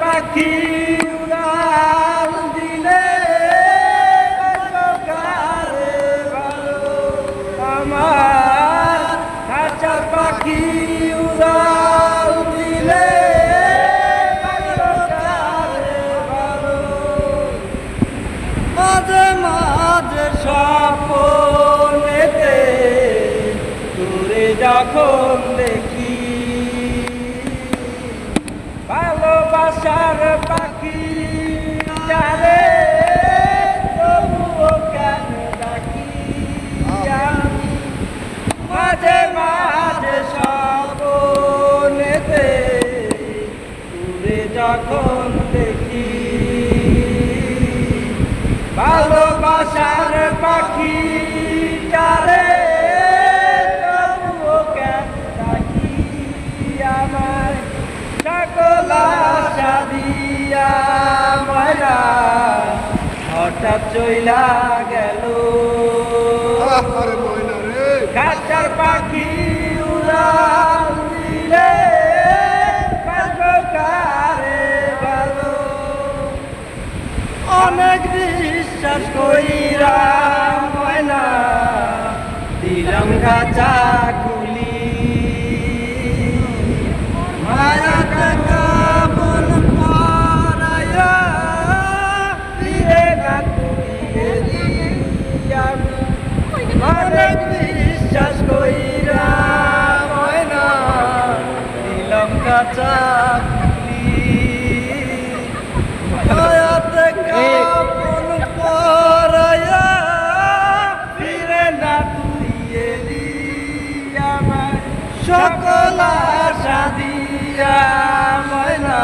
পাখি উড়াল দিলে আমার হাজার পাখি মাঝে স্বপ্নেতে দূরে যখন আমার সকল আশা দিয়া হঠাৎ চইলা গেল। কাচার পাখি উড়াল দিলে কারে ভালো অনেক বিশ্বাস কইরা অনেক বিশ্বাস কইরা ময়না দিলাম কাঁচা সকল আশা দিয়া ময়না